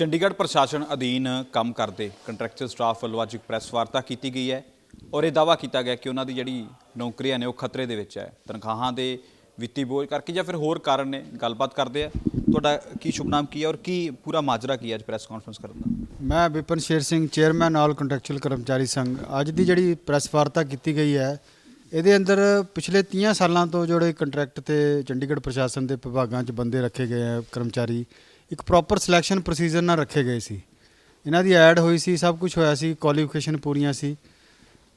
ਚੰਡੀਗੜ੍ਹ ਪ੍ਰਸ਼ਾਸਨ ਅਧੀਨ ਕੰਮ ਕਰਦੇ ਕੰਟਰੈਕਚੁਅਲ ਸਟਾਫ ਵੱਲੋਂ ਅੱਜ ਇੱਕ ਪ੍ਰੈਸ ਵਾਰਤਾ ਕੀਤੀ ਗਈ ਹੈ ਔਰ ਇਹ ਦਾਵਾ ਕੀਤਾ ਗਿਆ ਕਿ ਉਹਨਾਂ ਦੀ ਜਿਹੜੀ ਨੌਕਰੀਆਂ ਨੇ ਉਹ ਖਤਰੇ ਦੇ ਵਿੱਚ ਹੈ। ਤਨਖਾਹਾਂ ਦੇ ਵਿੱਤੀ ਬੋਝ ਕਰਕੇ ਜਾਂ ਫਿਰ ਹੋਰ ਕਾਰਨ ਨੇ, ਗੱਲਬਾਤ ਕਰਦੇ ਆ। ਤੁਹਾਡਾ ਕੀ ਸ਼ੁਭਨਾਮ ਕੀ ਹੈ ਔਰ ਕੀ ਪੂਰਾ ਮਾਜਰਾ ਕੀ ਹੈ ਅੱਜ ਪ੍ਰੈਸ ਕਾਨਫਰੰਸ ਕਰਨ ਦਾ? ਮੈਂ ਵਿਪਨ ਸ਼ੇਰ ਸਿੰਘ ਚੇਅਰਮੈਨ ਆਲ ਕੰਟਰੈਕਚੁਅਲ ਕਰਮਚਾਰੀ ਸੰਘ। ਅੱਜ ਦੀ ਜਿਹੜੀ ਪ੍ਰੈਸ ਵਾਰਤਾ ਕੀਤੀ ਗਈ ਹੈ, ਇਹਦੇ ਅੰਦਰ ਪਿਛਲੇ 30 ਸਾਲਾਂ ਤੋਂ ਜਿਹੜੇ ਕੰਟਰੈਕਟ ਤੇ ਚੰਡੀਗੜ੍ਹ ਪ੍ਰਸ਼ਾਸਨ ਦੇ ਵਿਭਾਗਾਂ 'ਚ ਬੰਦੇ ਰੱਖੇ ਗਏ ਆ ਕਰਮਚਾਰੀ ਇੱਕ ਪ੍ਰੋਪਰ ਸਿਲੈਕਸ਼ਨ ਪ੍ਰੋਸੀਜਰ ਨਾਲ ਰੱਖੇ ਗਏ ਸੀ। ਇਹਨਾਂ ਦੀ ਐਡ ਹੋਈ ਸੀ, ਸਭ ਕੁਝ ਹੋਇਆ ਸੀ ਕੁਆਲੀਫਿਕੇਸ਼ਨ ਪੂਰੀਆਂ ਸੀ।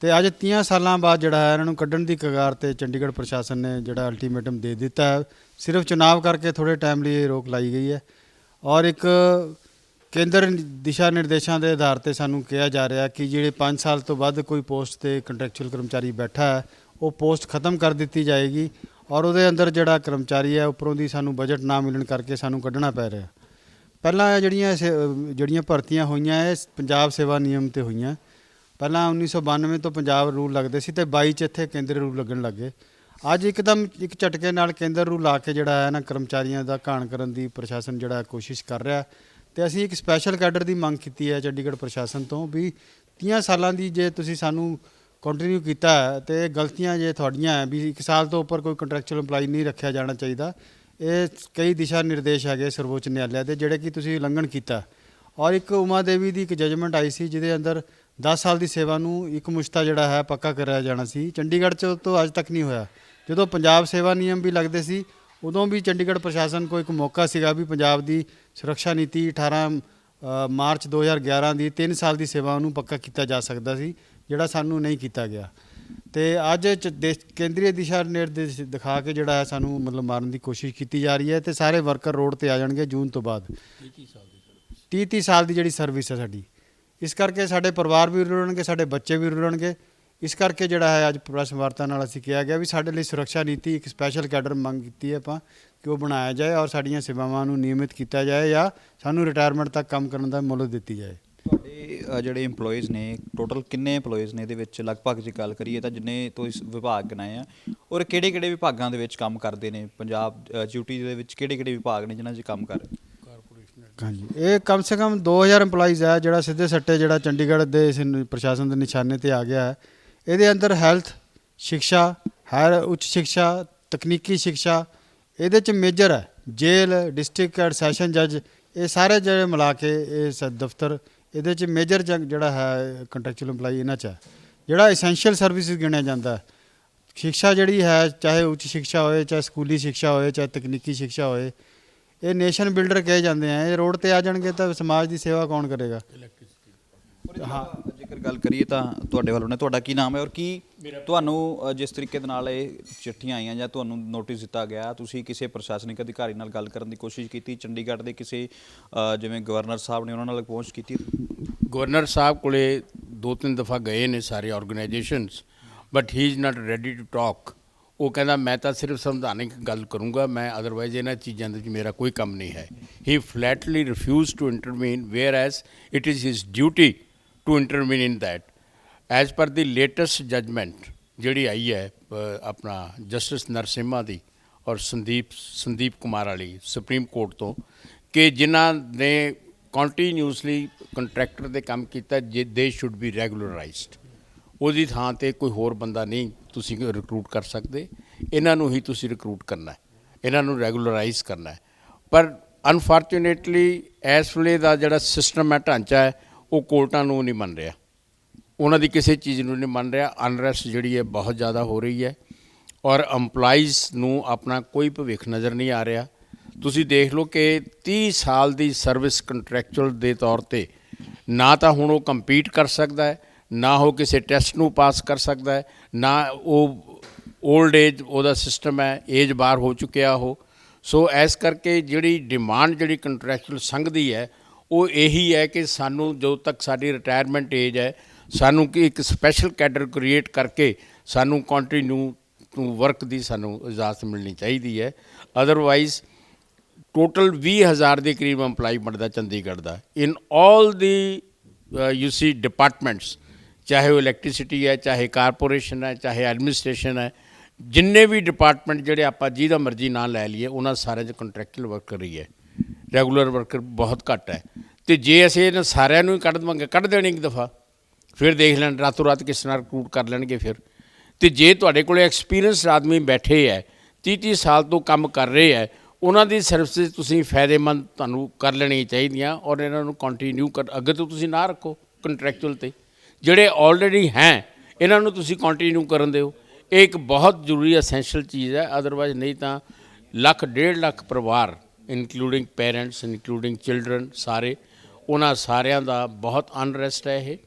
ਤੇ ਅੱਜ 30 ਸਾਲਾਂ ਬਾਅਦ ਜਿਹੜਾ ਹੈ, ਇਹਨਾਂ ਨੂੰ ਕੱਢਣ ਦੀ ਕਗਾਰ ਤੇ ਚੰਡੀਗੜ੍ਹ ਪ੍ਰਸ਼ਾਸਨ ਨੇ ਜਿਹੜਾ ਅਲਟੀਮੇਟਮ ਦੇ ਦਿੱਤਾ ਹੈ। ਸਿਰਫ ਚੁਣਾਵ ਕਰਕੇ ਥੋੜੇ ਟਾਈਮ ਲਈ ਇਹ ਰੋਕ ਲਾਈ ਗਈ ਹੈ। ਔਰ ਇੱਕ ਕੇਂਦਰ ਦਿਸ਼ਾ ਨਿਰਦੇਸ਼ਾਂ ਦੇ ਆਧਾਰ ਤੇ ਸਾਨੂੰ ਕਿਹਾ ਜਾ ਰਿਹਾ ਕਿ ਜਿਹੜੇ 5 ਸਾਲ ਤੋਂ ਵੱਧ ਕੋਈ ਪੋਸਟ ਤੇ ਕੰਟਰੈਕਚੁਅਲ ਕਰਮਚਾਰੀ ਬੈਠਾ ਹੈ, ਉਹ ਪੋਸਟ ਖਤਮ ਕਰ ਦਿੱਤੀ ਜਾਏਗੀ। ਔਰ ਉਹਦੇ ਅੰਦਰ ਜਿਹੜਾ ਕਰਮਚਾਰੀ ਹੈ, ਉੱਪਰੋਂ ਦੀ ਸਾਨੂੰ ਬਜਟ ਨਾ ਮਿਲਣ ਕਰਕੇ ਸਾਨੂੰ ਕੱਢਣਾ ਪੈ ਰਿਹਾ ਪਹਿਲਾਂ ਇਹ ਜਿਹੜੀਆਂ ਸੇ- ਜਿਹੜੀਆਂ ਭਰਤੀਆਂ ਹੋਈਆਂ, ਇਹ ਪੰਜਾਬ ਸੇਵਾ ਨਿਯਮ ਤੇ ਹੋਈਆਂ। ਪਹਿਲਾਂ 1992 ਤੋਂ ਪੰਜਾਬ ਰੂਲ ਲੱਗਦੇ ਸੀ ਤੇ 22 ਚ ਇੱਥੇ ਕੇਂਦਰ ਰੂਲ ਲੱਗਣ ਲੱਗੇ ਅੱਜ ਇੱਕਦਮ ਇੱਕ ਝਟਕੇ ਨਾਲ ਕੇਂਦਰ ਰੂਲ ਲਾ ਕੇ ਜਿਹੜਾ ਹੈ ਨਾ, ਕਰਮਚਾਰੀਆਂ ਦਾ ਘਾਣ ਕਰਨ ਦੀ ਪ੍ਰਸ਼ਾਸਨ ਜਿਹੜਾ ਕੋਸ਼ਿਸ਼ ਕਰ ਰਿਹਾ ਤੇ ਅਸੀਂ ਇੱਕ ਸਪੈਸ਼ਲ ਕੈਡਰ ਦੀ ਮੰਗ ਕੀਤੀ ਹੈ ਚੰਡੀਗੜ੍ਹ ਪ੍ਰਸ਼ਾਸਨ ਤੋਂ ਵੀ 30 ਸਾਲਾਂ ਦੀ ਜੇ ਤੁਸੀਂ ਸਾਨੂੰ ਕੰਟੀਨਿਊ ਕੀਤਾ ਹੈ ਤੇ ਗਲਤੀਆਂ ਜੇ ਤੁਹਾਡੀਆਂ ਹੈ, ਵੀ ਇੱਕ ਸਾਲ ਤੋਂ ਉੱਪਰ ਕੋਈ ਕੰਟਰੈਕਚੁਅਲ EMPLOYE ਨਹੀਂ ਰੱਖਿਆ ਜਾਣਾ ਚਾਹੀਦਾ ਇਹ ਕਈ ਦਿਸ਼ਾ ਨਿਰਦੇਸ਼ ਹੈਗੇ ਸਰਵੋੱਚ ਨਿਆਲਿਆ ਦੇ ਜਿਹੜੇ ਕਿ ਤੁਸੀਂ ਉਲੰਘਣ ਕੀਤਾ। ਔਰ ਇੱਕ ਉਮਾ ਦੇਵੀ ਦੀ ਇੱਕ ਜਜਮੈਂਟ ਆਈ ਸੀ ਜਿਹਦੇ ਅੰਦਰ 10 ਸਾਲ ਦੀ ਸੇਵਾ ਨੂੰ ਇੱਕ ਮੁਸ਼ਤਾ ਜਿਹੜਾ ਹੈ ਪੱਕਾ ਕਰਿਆ ਜਾਣਾ ਸੀ। ਚੰਡੀਗੜ੍ਹ ਚ ਤੋਂ ਅੱਜ ਤੱਕ ਨਹੀਂ ਹੋਇਆ। ਜਦੋਂ ਪੰਜਾਬ ਸੇਵਾ ਨਿਯਮ ਵੀ ਲੱਗਦੇ ਸੀ ਉਦੋਂ ਵੀ ਚੰਡੀਗੜ੍ਹ ਪ੍ਰਸ਼ਾਸਨ ਕੋਲ ਇੱਕ ਮੌਕਾ ਸੀਗਾ ਵੀ ਪੰਜਾਬ ਦੀ ਸੁਰੱਖਿਆ ਨੀਤੀ 18 ਅ, ਮਾਰਚ 2011 ਦੀ 3 ਸਾਲ ਦੀ ਸੇਵਾ ਨੂੰ ਪੱਕਾ ਕੀਤਾ ਜਾ ਸਕਦਾ ਸੀ ਜਿਹੜਾ ਸਾਨੂੰ ਨਹੀਂ ਕੀਤਾ ਗਿਆ। ਤੇ ਅੱਜ ਚ ਕੇਂਦਰੀ ਦਿਸ਼ਾ ਨਿਰਦੇਸ਼ ਦਿਖਾ ਕੇ ਜਿਹੜਾ ਹੈ ਸਾਨੂੰ ਮਤਲਬ ਮਾਰਨ ਦੀ ਕੋਸ਼ਿਸ਼ ਕੀਤੀ ਜਾ ਰਹੀ ਹੈ ਤੇ ਸਾਰੇ ਵਰਕਰ ਰੋਡ ਤੇ ਆ ਜਾਣਗੇ ਜੂਨ ਤੋਂ ਬਾਅਦ। 30 30 ਸਾਲ ਦੀ ਜਿਹੜੀ ਸਰਵਿਸ ਹੈ ਸਾਡੀ। ਇਸ ਕਰਕੇ ਸਾਡੇ ਪਰਿਵਾਰ ਵੀ ਰੁਲਣਗੇ ਸਾਡੇ ਬੱਚੇ ਵੀ ਰੁਲਣਗੇ ਇਸ ਕਰਕੇ ਜਿਹੜਾ ਹੈ ਅੱਜ ਪ੍ਰੈਸ ਵਾਰਤਾ ਨਾਲ ਅਸੀਂ ਕਿਹਾ ਗਿਆ ਵੀ ਸਾਡੇ ਲਈ ਸੁਰੱਖਿਆ ਨੀਤੀ ਇੱਕ ਸਪੈਸ਼ਲ ਕੈਡਰ ਮੰਗ ਕੀਤੀ ਹੈ ਆਪਾਂ ਕਿ ਉਹ ਬਣਾਇਆ ਜਾਏ ਔਰ ਸਾਡੀਆਂ ਸੇਵਾਵਾਂ ਨੂੰ ਨਿਯਮਿਤ ਕੀਤਾ ਜਾਏ ਜਾਂ ਸਾਨੂੰ ਰਿਟਾਇਰਮੈਂਟ ਤੱਕ ਕੰਮ ਕਰਨ ਦਾ ਮੁੱਲ ਦਿੱਤੀ ਜਾਏ। ਤੁਹਾਡੇ ਜਿਹੜੇ EMPLOYEES ਨੇ ਟੋਟਲ ਕਿੰਨੇ EMPLOYEES ਨੇ ਇਹਦੇ ਵਿੱਚ? ਲਗਭਗ ਜੇ ਗੱਲ ਕਰੀਏ ਤਾਂ ਜਿੰਨੇ ਤੋਂ ਇਸ ਵਿਭਾਗ ਗਨਾਏ ਆ, ਔਰ ਕਿਹੜੇ ਕਿਹੜੇ ਵਿਭਾਗਾਂ ਦੇ ਵਿੱਚ ਕੰਮ ਕਰਦੇ ਨੇ? ਪੰਜਾਬ ਡਿਊਟੀ ਦੇ ਵਿੱਚ ਕਿਹੜੇ ਕਿਹੜੇ ਵਿਭਾਗ ਨੇ ਜਿਨ੍ਹਾਂ 'ਚ ਕੰਮ ਕਰ ਰਹੇ? ਹਾਂਜੀ, ਇਹ ਕਮ ਸੇ ਕਮ 2000 EMPLOYEES ਹੈ ਜਿਹੜਾ ਸਿੱਧੇ ਸੱਟੇ, ਜਿਹੜਾ ਚੰਡੀਗੜ੍ਹ ਦੇ ਇਸ ਪ੍ਰਸ਼ਾਸਨ ਦੇ ਨਿਸ਼ਾਨੇ ਤੇ ਆ ਗਿਆ ਹੈ। ਇਹਦੇ ਅੰਦਰ ਹੈਲਥ ਸਿੱਖਿਆ ਹਾਇਰ ਉੱਚ ਸਿੱਖਿਆ ਤਕਨੀਕੀ ਸਿੱਖਿਆ ਇਹਦੇ ਚ ਮੇਜਰ ਹੈ। ਜੇਲ੍ਹ ਡਿਸਟ੍ਰਿਕਟ ਐਂਡ ਸੈਸ਼ਨ ਜੱਜ ਇਹ ਸਾਰੇ ਜਿਹੜੇ ਮਿਲਾ ਕੇ ਇਹ ਸ- ਦਫ਼ਤਰ ਇਹਦੇ ਚ ਮੇਜਰ ਜਿਹੜਾ ਹੈ ਕੰਟਰੈਕਚੁਅਲ EMPLOYEE ਇਹਨਾਂ ਚ ਹੈ, ਜਿਹੜਾ ਐਸੈਂਸ਼ੀਅਲ ਸਰਵਿਸਿਜ਼ ਗਿਣਿਆ ਜਾਂਦਾ ਹੈ। ਸਿੱਖਿਆ ਜਿਹੜੀ ਹੈ, ਚਾਹੇ ਉੱਚ ਸਿੱਖਿਆ ਹੋਏ, ਚਾਹੇ ਸਕੂਲੀ ਸਿੱਖਿਆ ਹੋਏ, ਚਾਹੇ ਤਕਨੀਕੀ ਸਿੱਖਿਆ ਹੋਏ, ਇਹ ਨੇਸ਼ਨ ਬਿਲਡਰ ਕਹੇ ਜਾਂਦੇ ਆ, ਇਹ ਰੋਡ ਤੇ ਆ ਜਾਣਗੇ ਤਾਂ ਸਮਾਜ ਦੀ ਸੇਵਾ ਕੌਣ ਕਰੇਗਾ? ਹਾਂ ਜੇਕਰ ਗੱਲ ਕਰੀਏ ਤਾਂ ਤੁਹਾਡੇ ਵੱਲੋਂ ਨੇ ਤੁਹਾਡਾ ਕੀ ਨਾਮ ਹੈ ਔਰ ਕੀ ਤੁਹਾਨੂੰ ਜਿਸ ਤਰੀਕੇ ਦੇ ਨਾਲ ਇਹ ਚਿੱਠੀਆਂ ਆਈਆਂ ਜਾਂ ਤੁਹਾਨੂੰ ਨੋਟਿਸ ਦਿੱਤਾ ਗਿਆ ਤੁਸੀਂ ਕਿਸੇ ਪ੍ਰਸ਼ਾਸਨਿਕ ਅਧਿਕਾਰੀ ਨਾਲ ਗੱਲ ਕਰਨ ਦੀ ਕੋਸ਼ਿਸ਼ ਕੀਤੀ ਚੰਡੀਗੜ੍ਹ ਦੇ ਕਿਸੇ ਜਿਵੇਂ ਗਵਰਨਰ ਸਾਹਿਬ ਨੇ ਉਹਨਾਂ ਨਾਲ ਪਹੁੰਚ ਕੀਤੀ? ਗਵਰਨਰ ਸਾਹਿਬ ਕੋਲੇ ਦੋ ਤਿੰਨ ਦਫਾ ਗਏ ਨੇ ਸਾਰੇ organisations but he is not ready to talk ਉਹ ਕਹਿੰਦਾ ਮੈਂ ਤਾਂ ਸਿਰਫ ਸੰਵਿਧਾਨਿਕ ਗੱਲ ਕਰੂੰਗਾ ਮੈਂ ਅਦਰਵਾਈਜ਼ ਇਹਨਾਂ ਚੀਜ਼ਾਂ ਦੇ ਵਿੱਚ ਮੇਰਾ ਕੋਈ ਕੰਮ ਨਹੀਂ ਹੈ। He flatly refuse to intervene whereas it is his duty to intervene in that as per the latest judgement ਜਿਹੜੀ ਆਈ ਹੈ ਆਪਣਾ ਜਸਟਿਸ ਨਰਸਿਮਾ ਦੀ ਔਰ ਸੰਦੀਪ ਸੰਦੀਪ ਕੁਮਾਰ ਵਾਲੀ ਸੁਪਰੀਮ ਕੋਰਟ ਤੋਂ, ਕਿ ਜਿਨ੍ਹਾਂ ਨੇ ਕੰਟੀਨਿਊਸਲੀ ਕੰਟਰੈਕਟਰ ਦੇ ਕੰਮ ਕੀਤਾ, ਜੇ ਦੇ ਸ਼ੁੱਡ ਬੀ ਰੈਗੂਲਰਾਈਜ਼ਡ ਉਹਦੀ ਥਾਂ ਤੇ ਕੋਈ ਹੋਰ ਬੰਦਾ ਨਹੀਂ ਤੁਸੀਂ ਰਿਕਰੂਟ ਕਰ ਸਕਦੇ। ਇਹਨਾਂ ਨੂੰ ਹੀ ਤੁਸੀਂ ਰਿਕਰੂਟ ਕਰਨਾ ਹੈ। ਇਹਨਾਂ ਨੂੰ ਰੈਗੂਲਰਾਈਜ਼ ਕਰਨਾ ਹੈ। ਪਰ ਅਨਫੋਰਚੂਨੇਟਲੀ ਇਸ ਵੇਲੇ ਦਾ ਜਿਹੜਾ ਸਿਸਟਮ ਹੈ, ਢਾਂਚਾ ਹੈ ਉਹ ਕੋਰਟਾਂ ਨੂੰ ਨਹੀਂ ਮੰਨ ਰਿਹਾ। ਉਹਨਾਂ ਦੀ ਕਿਸੇ ਚੀਜ਼ ਨੂੰ ਨਹੀਂ ਮੰਨ ਰਿਹਾ। ਅਨਰੈਸਟ ਜਿਹੜੀ ਹੈ ਬਹੁਤ ਜ਼ਿਆਦਾ ਹੋ ਰਹੀ ਹੈ। ਔਰ EMPLOYEES ਨੂੰ ਆਪਣਾ ਕੋਈ ਭਵਿੱਖ ਨਜ਼ਰ ਨਹੀਂ ਆ ਰਿਹਾ। ਤੁਸੀਂ ਦੇਖ ਲਓ ਕਿ 30 ਸਾਲ ਦੀ ਸਰਵਿਸ ਕੰਟਰੈਕਚੁਅਲ ਦੇ ਤੌਰ ਤੇ ਨਾ ਤਾਂ ਹੁਣ ਉਹ ਕੰਪੀਟ ਕਰ ਸਕਦਾ ਹੈ, ਨਾ ਉਹ ਕਿਸੇ ਟੈਸਟ ਨੂੰ ਪਾਸ ਕਰ ਸਕਦਾ ਹੈ, ਨਾ ਉਹ 올ਡ ਏਜ ਉਹਦਾ ਸਿਸਟਮ ਹੈ ਏਜ ਬਾਰ ਹੋ ਚੁੱਕਿਆ ਉਹ। ਸੋ ਇਸ ਕਰਕੇ ਜਿਹੜੀ ਡਿਮਾਂਡ ਜਿਹੜੀ ਕੰਟਰੈਕਚੁਅਲ ਸੰਘ ਦੀ ਹੈ ਉਹ ਇਹੀ ਹੈ ਕਿ ਸਾਨੂੰ ਜਦੋਂ ਤੱਕ ਸਾਡੀ ਰਿਟਾਇਰਮੈਂਟ ਏਜ ਹੈ, ਸਾਨੂੰ ਕਿ ਇੱਕ ਸਪੈਸ਼ਲ ਕੈਡਰ ਕ੍ਰੀਏਟ ਕਰਕੇ ਸਾਨੂੰ ਕੰਟੀਨਿਊ ਟੂ ਵਰਕ ਦੀ ਸਾਨੂੰ ਇਜਾਜ਼ਤ ਮਿਲਣੀ ਚਾਹੀਦੀ ਹੈ। ਅਦਰਵਾਈਜ਼ ਟੋਟਲ 20000 ਦੇ ਕਰੀਬ EMPLOYE ਬਣਦਾ, ਚੰਡੀਗੜ੍ਹ ਦਾ। In all the U C departments ਚਾਹੇ ਉਹ ਇਲੈਕਟ੍ਰਿਸਿਟੀ ਹੈ, ਚਾਹੇ ਕਾਰਪੋਰੇਸ਼ਨ ਹੈ, ਚਾਹੇ ਐਡਮਿਨਿਸਟ੍ਰੇਸ਼ਨ ਹੈ, ਜਿੰਨੇ ਵੀ ਡਿਪਾਰਟਮੈਂਟ ਜਿਹੜੇ ਆਪਾਂ ਜਿਹਦਾ ਮਰਜ਼ੀ ਨਾਂ ਲੈ ਲਈਏ, ਉਹਨਾਂ ਸਾਰਿਆਂ 'ਚ ਕੰਟਰੈਕਚੁਅਲ ਵਰਕਰ ਹੀ ਹੈ। ਰੈਗੂਲਰ ਵਰਕਰ ਬਹੁਤ ਘੱਟ ਹੈ। ਤੇ ਜੇ ਅਸੀਂ ਇਹਨਾਂ ਸਾਰਿਆਂ ਨੂੰ ਹੀ ਕੱਢ ਦਵਾਂਗੇ, ਕੱਢ ਦੇਣੀ ਇੱਕ ਦਫਾ। ਫਿਰ ਦੇਖ ਲੈਣ, ਰਾਤੋਂ ਰਾਤ ਕਿਸ ਨਾਲ ਰਿਕਰੂਟ ਕਰ ਲੈਣਗੇ ਫਿਰ। ਤੇ ਜੇ ਤੁਹਾਡੇ ਕੋਲੇ ਐਕਸਪੀਰੀਅੰਸ ਆਦਮੀ ਬੈਠੇ ਹੈ 30 30 ਸਾਲ ਤੋਂ ਕੰਮ ਕਰ ਰਹੇ ਹੈ ਉਹਨਾਂ ਦੀ ਸਰਵਿਸ ਤੁਸੀਂ ਫਾਇਦੇਮੰਦ ਤੁਹਾਨੂੰ ਕਰ ਲੈਣੀਆਂ ਚਾਹੀਦੀਆਂ ਔਰ ਇਹਨਾਂ ਨੂੰ ਕੰਟੀਨਿਊ ਕਰ, ਅੱਗੇ ਤੋਂ ਤੁਸੀਂ ਨਾ ਰੱਖੋ ਕੰਟਰੈਕਚੁਅਲ ਤੇ। ਜਿਹੜੇ ਆਲਰੇਡੀ ਹੈ, ਇਹਨਾਂ ਨੂੰ ਤੁਸੀਂ ਕੰਟੀਨਿਊ ਕਰਨ ਦਿਓ। ਇਹ ਇੱਕ ਬਹੁਤ ਜ਼ਰੂਰੀ ਐਸੈਂਸ਼ੀਅਲ ਚੀਜ਼ ਹੈ ਅਦਰਵਾਇਜ਼ ਨਹੀਂ ਤਾਂ ਲੱਖ, ਡੇਢ ਲੱਖ ਪਰਿਵਾਰ ਇਨਕਲੂਡਿੰਗ ਪੇਰੈਂਟਸ ਇਨਕਲੂਡਿੰਗ ਚਿਲਡਰਨ ਸਾਰੇ ਉਹਨਾਂ ਸਾਰਿਆਂ ਦਾ ਬਹੁਤ ਅਨਰੈਸਟ ਹੈ ਇਹ।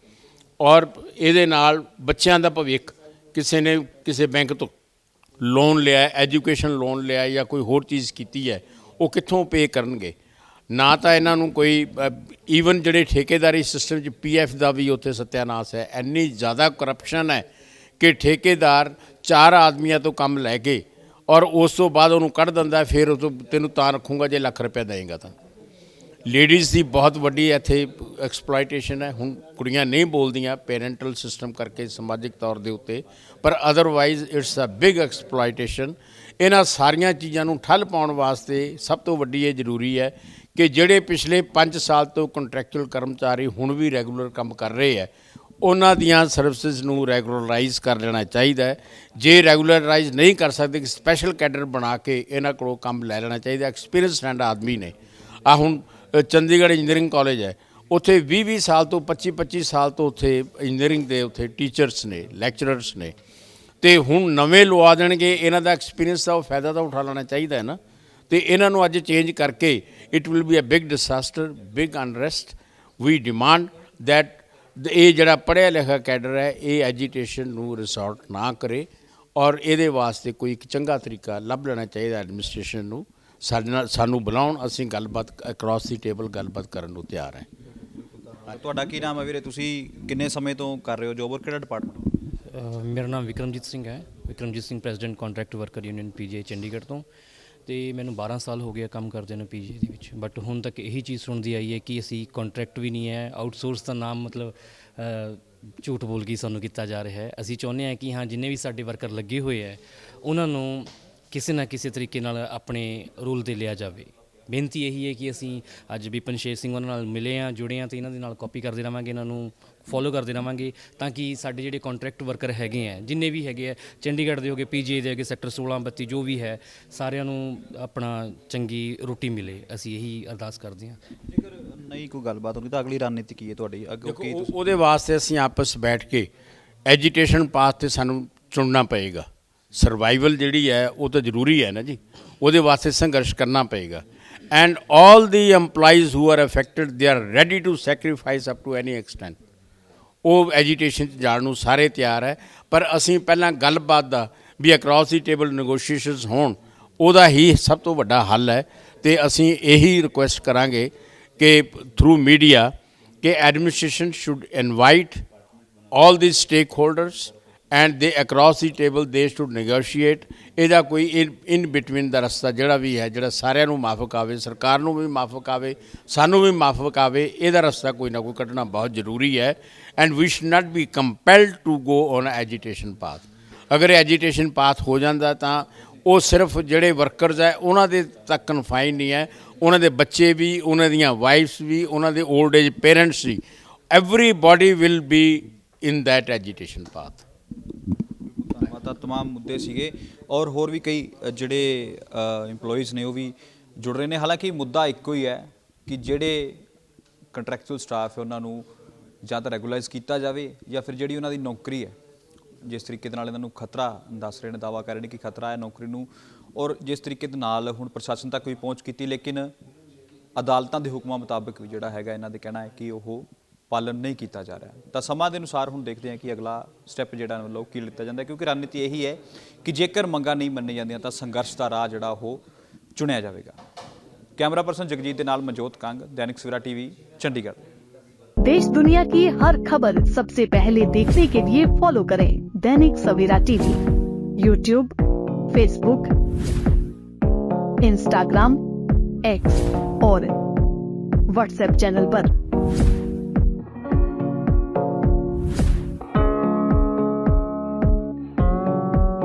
ਔਰ ਇਹਦੇ ਨਾਲ ਬੱਚਿਆਂ ਦਾ ਭਵਿੱਖ ਕਿਸੇ ਨੇ ਕਿਸੇ ਬੈਂਕ ਤੋਂ ਲੋਨ ਲਿਆ ਐਜੂਕੇਸ਼ਨ ਲੋਨ ਲਿਆ ਜਾਂ ਕੋਈ ਹੋਰ ਚੀਜ਼ ਕੀਤੀ ਹੈ, ਉਹ ਕਿੱਥੋਂ ਪੇ ਕਰਨਗੇ? ਨਾ ਤਾਂ ਇਹਨਾਂ ਨੂੰ ਕੋਈ ਈਵਨ ਜਿਹੜੇ ਠੇਕੇਦਾਰੀ ਸਿਸਟਮ 'ਚ ਪੀਐਫ ਦਾ ਵੀ ਉੱਥੇ ਸਤਿਆਨਾਸ਼ ਹੈ। ਇੰਨੀ ਜ਼ਿਆਦਾ ਕਰਪਸ਼ਨ ਹੈ ਕਿ ਠੇਕੇਦਾਰ ਚਾਰ ਆਦਮੀਆਂ ਤੋਂ ਕੰਮ ਲੈ ਕੇ ਔਰ ਉਸ ਤੋਂ ਬਾਅਦ ਉਹਨੂੰ ਕੱਢ ਦਿੰਦਾ, ਫਿਰ ਉਹ ਤੋਂ ਤੈਨੂੰ ਤਾਂ ਰੱਖੂੰਗਾ, ਜੇ ਲੱਖ ਰੁਪਏ ਦੇਏਗਾ ਤਾਂ ਲੇਡੀਜ਼ ਦੀ ਬਹੁਤ ਵੱਡੀ ਇੱਥੇ ਐਕਸਪਲੋਇਟੇਸ਼ਨ ਹੈ। ਹੁਣ ਕੁੜੀਆਂ ਨਹੀਂ ਬੋਲਦੀਆਂ ਪੈਰੈਂਟਲ ਸਿਸਟਮ ਕਰਕੇ ਸਮਾਜਿਕ ਤੌਰ ਦੇ ਉੱਤੇ, ਪਰ otherwise it's a big exploitation ਇਹਨਾਂ ਸਾਰੀਆਂ ਚੀਜ਼ਾਂ ਨੂੰ ਠੱਲ ਪਾਉਣ ਵਾਸਤੇ ਸਭ ਤੋਂ ਵੱਡੀ ਇਹ ਜ਼ਰੂਰੀ ਹੈ ਕਿ ਜਿਹੜੇ ਪਿਛਲੇ 5 ਸਾਲ ਤੋਂ ਕੰਟਰੈਕਚੁਅਲ ਕਰਮਚਾਰੀ ਹੁਣ ਵੀ ਰੈਗੂਲਰ ਕੰਮ ਕਰ ਰਹੇ ਹੈ, ਉਹਨਾਂ ਦੀਆਂ ਸਰਵਿਸਿਜ਼ ਨੂੰ ਰੈਗੂਲਰਾਈਜ਼ ਕਰ ਲੈਣਾ ਚਾਹੀਦਾ ਹੈ। ਜੇ ਰੈਗੂਲਰਾਈਜ਼ ਨਹੀਂ ਕਰ ਸਕਦੇ ਕਿ ਸਪੈਸ਼ਲ ਕੈਡਰ ਬਣਾ ਕੇ ਇਹਨਾਂ ਕੋਲੋਂ ਕੰਮ ਲੈ ਲੈਣਾ ਚਾਹੀਦਾ। ਐਕਸਪੀਰੀਅੰਸ ਸਟੈਂਡ ਆਦਮੀ ਨੇ। ਆ ਹੁਣ ਚੰਡੀਗੜ੍ਹ ਇੰਜੀਨੀਅਰਿੰਗ ਕਾਲਜ ਹੈ। ਉੱਥੇ 20 20 ਸਾਲ ਤੋਂ 25 25 ਸਾਲ ਤੋਂ ਉੱਥੇ ਇੰਜੀਨੀਅਰਿੰਗ ਦੇ ਉੱਥੇ ਟੀਚਰਸ ਨੇ ਲੈਕਚਰਰਸ ਨੇ। ਤੇ ਹੁਣ ਨਵੇਂ ਲਵਾ ਦੇਣਗੇ, ਇਹਨਾਂ ਦਾ ਐਕਸਪੀਰੀਅੰਸ ਦਾ ਉਹ ਫਾਇਦਾ ਤਾਂ ਉਠਾ ਲੈਣਾ ਚਾਹੀਦਾ ਹੈ ਨਾ। ਤੇ ਇਹਨਾਂ ਨੂੰ ਅੱਜ ਚੇਂਜ ਕਰਕੇ it will be a big disaster big unrest we demand that ਇਹ ਜਿਹੜਾ ਪੜ੍ਹਿਆ ਲਿਖਿਆ ਕੈਡਰ ਹੈ, ਇਹ ਐਜੀਟੇਸ਼ਨ ਨੂੰ ਰਿਸੋਰਟ ਨਾ ਕਰੇ। ਔਰ ਇਹਦੇ ਵਾਸਤੇ ਕੋਈ ਇੱਕ ਚੰਗਾ ਤਰੀਕਾ ਲੱਭ ਲੈਣਾ ਚਾਹੀਦਾ ਐਡਮਿਨਿਸਟ੍ਰੇਸ਼ਨ ਨੂੰ। ਸਾਡੇ ਨਾਲ ਸਾਨੂੰ ਬੁਲਾਉਣ ਅਸੀਂ ਗੱਲਬਾਤ ਅਕ੍ਰੋਸ ਦੀ ਟੇਬਲ ਗੱਲਬਾਤ ਕਰਨ ਨੂੰ ਤਿਆਰ ਹਾਂ। ਤੁਹਾਡਾ ਕੀ ਨਾਮ ਹੈ ਵੀਰੇ? ਤੁਸੀਂ ਕਿੰਨੇ ਸਮੇਂ ਤੋਂ ਕਰ ਰਹੇ ਹੋ ਜੋਬ ਔਰ ਕਿਹੜਾ ਡਿਪਾਰਟਮੈਂਟ ਮੇਰਾ ਨਾਮ ਵਿਕਰਮਜੀਤ ਸਿੰਘ ਹੈ। Vikramjit Singh president contract worker union PGI Chandigarh ਤੋਂ। ਤੇ ਮੈਨੂੰ 12 ਸਾਲ ਹੋ ਗਿਆ ਕੰਮ ਕਰਦੇ ਨੂੰ ਪੀਜੀਆਈ ਦੇ ਵਿੱਚ। ਬਟ ਹੁਣ ਤੱਕ ਇਹੀ ਚੀਜ਼ ਸੁਣਦੀ ਆਈ ਹੈ ਕਿ ਅਸੀਂ ਕੰਟਰੈਕਟ ਵੀ ਨਹੀਂ ਹੈ। ਆਊਟਸੋਰਸ ਦਾ ਨਾਮ ਮਤਲਬ ਝੂਠ ਬੋਲ ਕੇ ਸਾਨੂੰ ਕੀਤਾ ਜਾ ਰਿਹਾ ਹੈ। ਅਸੀਂ ਚਾਹੁੰਦੇ ਹਾਂ ਕਿ ਹਾਂ ਜਿੰਨੇ ਵੀ ਸਾਡੇ ਵਰਕਰ ਲੱਗੇ ਹੋਏ ਹੈ ਉਹਨਾਂ ਨੂੰ ਕਿਸੇ ਨਾ ਕਿਸੇ ਤਰੀਕੇ ਨਾਲ ਆਪਣੇ ਰੋਲ ਤੇ ਲਿਆ ਜਾਵੇ। ਬੇਨਤੀ ਇਹੀ ਹੈ ਕਿ ਅਸੀਂ ਅੱਜ ਵਿਪਨ ਸ਼ੇਰ ਸਿੰਘ ਉਹਨਾਂ ਨਾਲ ਮਿਲੇ ਆ ਜੁੜੇ ਆ ਤੇ ਇਹਨਾਂ ਦੇ ਨਾਲ ਕਾਪੀ ਕਰਦੇ ਰਵਾਂਗੇ ਇਹਨਾਂ ਨੂੰ ਫੋਲੋ ਕਰਦੇ ਰਵਾਂਗੇ ਤਾਂ ਕਿ ਸਾਡੇ ਜਿਹੜੇ ਕੰਟਰੈਕਟ ਵਰਕਰ ਹੈਗੇ ਆ ਜਿੰਨੇ ਵੀ ਹੈਗੇ ਆ ਚੰਡੀਗੜ੍ਹ ਦੇ ਹੋਗੇ ਪੀਜੀਏ ਦੇ ਹੋਗੇ ਸੈਕਟਰ 16 32 ਜੋ ਵੀ ਹੈ ਸਾਰਿਆਂ ਨੂੰ ਆਪਣਾ ਚੰਗੀ ਰੋਟੀ ਮਿਲੇ। ਅਸੀਂ ਇਹੀ ਅਰਦਾਸ ਕਰਦੇ ਹਾਂ। ਜੇਕਰ ਨਹੀਂ ਕੋਈ ਗੱਲਬਾਤ ਹੁੰਦੀ ਤਾਂ ਅਗਲੀ ਰਣਨੀਤੀ ਕੀ ਹੈ ਤੁਹਾਡੀ? ਅੱਗੇ ਕੀ ਉਹਦੇ ਵਾਸਤੇ ਅਸੀਂ ਆਪਸ ਬੈਠ ਕੇ ਐਜੀਟੇਸ਼ਨ ਪਾਥ ਤੇ ਸਾਨੂੰ ਚੁਣਨਾ ਪਏਗਾ। ਸਰਵਾਈਵਲ ਜਿਹੜੀ ਹੈ, ਉਹ ਤਾਂ ਜ਼ਰੂਰੀ ਹੈ ਨਾ ਜੀ। ਉਹਦੇ ਵਾਸਤੇ ਸੰਘਰਸ਼ ਕਰਨਾ ਪਏਗਾ। And 올 the EMPLOYEES who are affected they are ready to sacrifice up to any extent ਉਹ ਐਜੀਟੇਸ਼ਨ 'ਚ ਜਾਣ ਨੂੰ ਸਾਰੇ ਤਿਆਰ ਹੈ। ਪਰ ਅਸੀਂ ਪਹਿਲਾਂ ਗੱਲਬਾਤ ਦਾ, ਵੀ ਅਕ੍ਰੋਸ ਦੀ ਟੇਬਲ ਨੈਗੋਸ਼ੀਏਸ਼ਨਸ ਹੋਣ, ਉਹਦਾ ਹੀ ਸਭ ਤੋਂ ਵੱਡਾ ਹੱਲ ਹੈ। ਤੇ ਅਸੀਂ ਇਹੀ ਰਿਕੁਐਸਟ ਕਰਾਂਗੇ ਕਿ ਥਰੂ ਮੀਡੀਆ ਕਿ administration should invite all these stakeholders and they across the table they should negotiate ਇਹਦਾ ਕੋਈ ਇਨ ਬਿਟਵੀਨ ਦਾ ਰਸਤਾ ਜਿਹੜਾ ਵੀ ਹੈ, ਜਿਹੜਾ ਸਾਰਿਆਂ ਨੂੰ ਮਾਫਕ ਆਵੇ ਸਰਕਾਰ ਨੂੰ ਵੀ ਮਾਫਕ ਆਵੇ ਸਾਨੂੰ ਵੀ ਮਾਫਕ ਆਵੇ ਇਹਦਾ ਰਸਤਾ ਕੋਈ ਨਾ ਕੋਈ ਕੱਢਣਾ ਬਹੁਤ ਜ਼ਰੂਰੀ ਹੈ। And we should not be compelled to go on agitation path ਅਗਰ ਐਜੀਟੇਸ਼ਨ ਪਾਥ ਹੋ ਜਾਂਦਾ ਤਾਂ ਉਹ ਸਿਰਫ ਜਿਹੜੇ ਵਰਕਰਸ ਹੈ, ਉਹਨਾਂ ਦੇ ਤੱਕ ਕਨਫਾਈਨ ਨਹੀਂ ਹੈ। ਉਹਨਾਂ ਦੇ ਬੱਚੇ ਵੀ, ਉਹਨਾਂ ਦੀਆਂ ਵਾਈਫਸ ਵੀ, ਉਹਨਾਂ ਦੇ 올ਡ ਏਜ ਪੇਰੈਂਟਸ ਵੀ, everybody will be in that agitation path ਧੰਨਵਾਦ ਤਾਂ तमाम ਮੁੱਦੇ ਸੀਗੇ ਔਰ ਹੋਰ ਵੀ ਕਈ ਅ, ਜਿਹੜੇ EMPLOYEES ਨੇ ਉਹ ਵੀ ਜੁੜ ਰਹੇ ਨੇ ਹਾਲਾਂਕਿ ਮੁੱਦਾ ਇੱਕੋ ਹੀ ਹੈ ਕਿ ਜਿਹੜੇ ਕੰਟਰੈਕਚੁਅਲ ਸਟਾਫ ਹੈ ਉਹਨਾਂ ਨੂੰ ਜਾਂ ਤਾਂ ਰੈਗੂਲਾਈਜ਼ ਕੀਤਾ ਜਾਵੇ ਜਾਂ ਫਿਰ ਜਿਹੜੀ ਉਹਨਾਂ ਦੀ ਨੌਕਰੀ ਹੈ ਜਿਸ ਤਰੀਕੇ ਦੇ ਨਾਲ ਇਹਨਾਂ ਨੂੰ ਖਤਰਾ ਦੱਸ ਰਹੇ ਨੇ ਦਾਵਾ ਕਰ ਰਹੇ ਨੇ ਕਿ ਖਤਰਾ ਹੈ ਨੌਕਰੀ ਨੂੰ ਔਰ ਜਿਸ ਤਰੀਕੇ ਦੇ ਨਾਲ ਹੁਣ ਪ੍ਰਸ਼ਾਸਨ ਤੱਕ ਵੀ ਪਹੁੰਚ ਕੀਤੀ ਲੇਕਿਨ ਅਦਾਲਤਾਂ ਦੇ ਹੁਕਮਾਂ ਮੁਤਾਬਕ ਵੀ ਜਿਹੜਾ ਹੈਗਾ ਇਹਨਾਂ ਦੇ ਕਹਿਣਾ ਹੈ ਕਿ ਉਹ ਪਾਲਣ ਨਹੀਂ ਕੀਤਾ ਜਾ ਰਿਹਾ ਤਾਂ ਸਮਾਂ ਦੇ ਅਨੁਸਾਰ ਹੁਣ ਦੇਖਦੇ ਹਾਂ ਕਿ ਅਗਲਾ ਸਟੈਪ ਜਿਹੜਾ ਵੱਲੋਂ ਕੀ ਲਿੱਤਾ ਜਾਂਦਾ ਹੈ ਕਿਉਂਕਿ ਰਣਨੀਤੀ ਇਹੀ ਹੈ ਕਿ ਜੇਕਰ ਮੰਗਾਂ ਨਹੀਂ ਮੰਨੀਆਂ ਜਾਂਦੀਆਂ ਤਾਂ ਸੰਘਰਸ਼ ਦਾ ਰਾਹ ਜਿਹੜਾ ਉਹ ਚੁਣਿਆ ਜਾਵੇਗਾ ਕੈਮਰਾ ਪਰਸਨ ਜਗਜੀਤ ਦੇ ਨਾਲ ਮਨਜੋਤ ਕੰਗ ਦੈਨਿਕ ਸਵੇਰਾ ਟੀਵੀ ਚੰਡੀਗੜ੍ਹ देश दुनिया की हर खबर सबसे पहले देखने के लिए फॉलो करें Dainik Savera TV YouTube Facebook Instagram X और व्हाट्सएप चैनल पर।